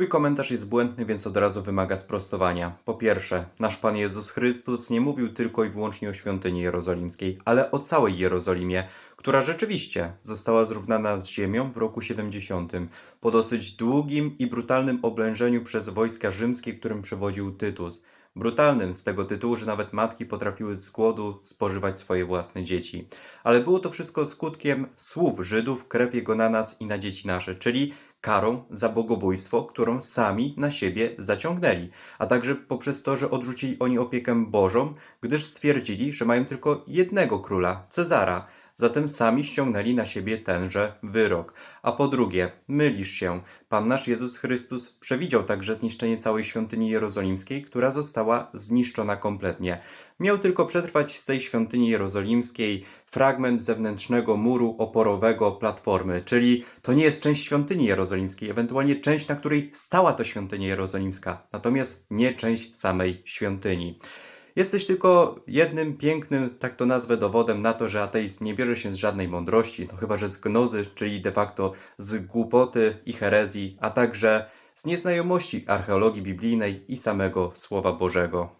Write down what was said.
Twój komentarz jest błędny, więc od razu wymaga sprostowania. Po pierwsze, nasz Pan Jezus Chrystus nie mówił tylko i wyłącznie o świątyni jerozolimskiej, ale o całej Jerozolimie, która rzeczywiście została zrównana z ziemią w roku 70, po dosyć długim i brutalnym oblężeniu przez wojska rzymskie, którym przewodził Tytus. Brutalnym z tego tytułu, że nawet matki potrafiły z głodu spożywać swoje własne dzieci. Ale było to wszystko skutkiem słów Żydów, krew jego na nas i na dzieci nasze, czyli karą za bogobójstwo, którą sami na siebie zaciągnęli, a także poprzez to, że odrzucili oni opiekę Bożą, gdyż stwierdzili, że mają tylko jednego króla, Cezara. Zatem sami ściągnęli na siebie tenże wyrok. A po drugie, mylisz się. Pan nasz Jezus Chrystus przewidział także zniszczenie całej świątyni jerozolimskiej, która została zniszczona kompletnie. Miał tylko przetrwać z tej świątyni jerozolimskiej fragment zewnętrznego muru oporowego platformy, czyli to nie jest część świątyni jerozolimskiej, ewentualnie część, na której stała to świątynia jerozolimska, natomiast nie część samej świątyni. Jesteś tylko jednym pięknym, tak to nazwę, dowodem na to, że ateizm nie bierze się z żadnej mądrości, no chyba że z gnozy, czyli de facto z głupoty i herezji, a także z nieznajomości archeologii biblijnej i samego Słowa Bożego.